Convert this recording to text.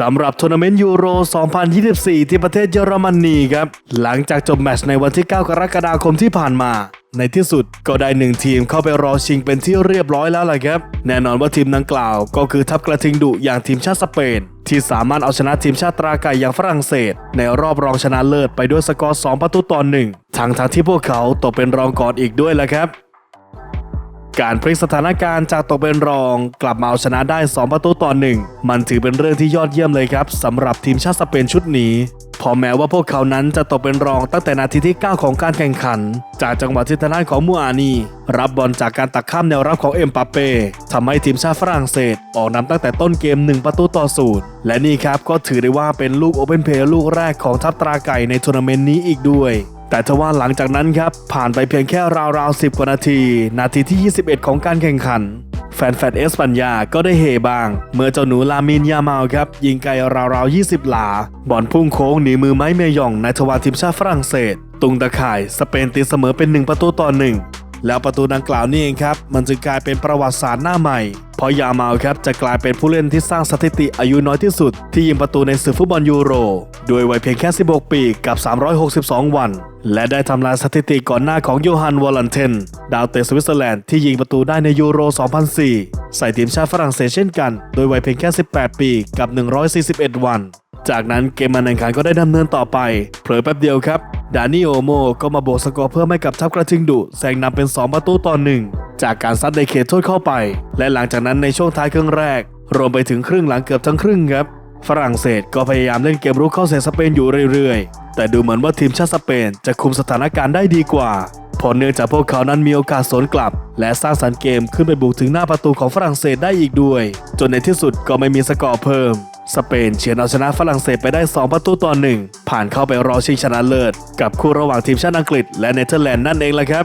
สำหรับทัวร์นาเมนต์ยูโร 2024 ที่ประเทศเยอรมนีครับ หลังจากจบแมตช์ในวันที่ 9 กรกฎาคมที่ผ่านมา ในที่สุดก็ได้หนึ่งทีมเข้าไปรอชิงเป็นที่เรียบร้อยแล้วล่ะครับ แน่นอนว่าทีมดังกล่าวก็คือทัพกระทิงดุอย่างทีมชาติสเปน ที่สามารถเอาชนะทีมชาติตราไก่อย่างฝรั่งเศส ในรอบรองชนะเลิศไปด้วยสกอร์ 2 ประตูต่อหนึ่งทั้งทางที่พวกเขาตกเป็นรองก่อนอีกด้วยแหละครับ การพลิกสถานการณ์จากตกเป็นรอง กลับมาเอาชนะได้ 2 ประตูต่อหนึ่งมันถือเป็นเรื่องที่ยอดเยี่ยมเลยครับสำหรับทีมชาติสเปนชุดนี้พอแม้ว่าพวกเขานั้นจะตกเป็นรองตั้งแต่นาทีที่ 9 ของการแข่งขัน จากจังหวะที่ทางด้านของมูอานี รับบอลจากการตักข้ามแนวรับของเอ็มปาเป้ทำให้ทีมชาติฝรั่งเศส ออกนำตั้งแต่ต้นเกม 1 ประตูต่อศูนย์และนี่ครับก็ถือได้ว่าเป็นลูกโอเ n นเพลย์ลูกแรกของทัพตราไก่ในทัวร์นาเมนต์นี้อีกด้วย แต่ทว่าหลังจากนั้นครับ ผ่านไปเพียงแค่ราวๆ10กว่านาที นาทีที่ 21 ของการแข่งขัน แฟนๆเอสปัญญาก็ได้เฮบ้าง เมื่อเจ้าหนูลามินยาเมาครับ ยิงไกลราวๆ 20 หลา บอลพุ่งโค้งหนีมือไม้เมยองในทวารทีมชาติฝรั่งเศส ตุงตะข่ายสเปนตีเสมอเป็น 1 ประตูต่อหนึ่งแล้วประตูดังกล่าวนี่เองครับ มันจึงกลายเป็นประวัติศาสตร์หน้าใหม่ เพราะยามาลครับจะกลายเป็นผู้เล่นที่สร้างสถิติอายุน้อยที่สุด ที่ยิงประตูในศึกฟุตบอลยูโรโดยวัยเพียงแค่ 16 ปีกับ 362 วัน และได้ทำลายสถิติก่อนหน้าของโยฮันวอลันเทน ดาวเตะสวิตเซอร์แลนด์ที่ยิงประตูได้ในยูโร 2004 ใส่ทีมชาติฝรั่งเศสเช่นกัน โดยวัยเพียงแค่ 18 ปีกับ 141 วันจากนั้นเกมมันแข่งขันก็ได้ดำเนินต่อไป เผลอแป๊บเดียวครับ ดานิโอโมก็มาโบกสกอร์เพิ่มให้กับทัพกระทิงดุแซงนำเป็น 2 ประตูต่อหนึ่ง จากการซัดในเขตโทษเข้าไป และหลังจากนั้นในช่วงท้ายครึ่งแรก รวมไปถึงครึ่งหลังเกือบทั้งครึ่งครับ ฝรั่งเศสก็พยายามเล่นเกมรุกเข้าใส่สเปนอยู่เรื่อยๆ แต่ดูเหมือนว่าทีมชาติสเปนจะคุมสถานการณ์ได้ดีกว่าเพราะเนื่องจากพวกเขานั้นมีโอกาสสวนกลับ และสร้างสรรค์เกมขึ้นไปบุกถึงหน้าประตูของฝรั่งเศสได้อีกด้วย จนในที่สุดก็ไม่มีสกอร์เพิ่ม สเปนเฉือนเอาชนะฝรั่งเศสไปได้ 2 ประตูต่อหนึ่งผ่านเข้าไปรอชิงชนะเลิศ กับคู่ระหว่างทีมชาติอังกฤษและเนเธอร์แลนด์นั่นเองละครับ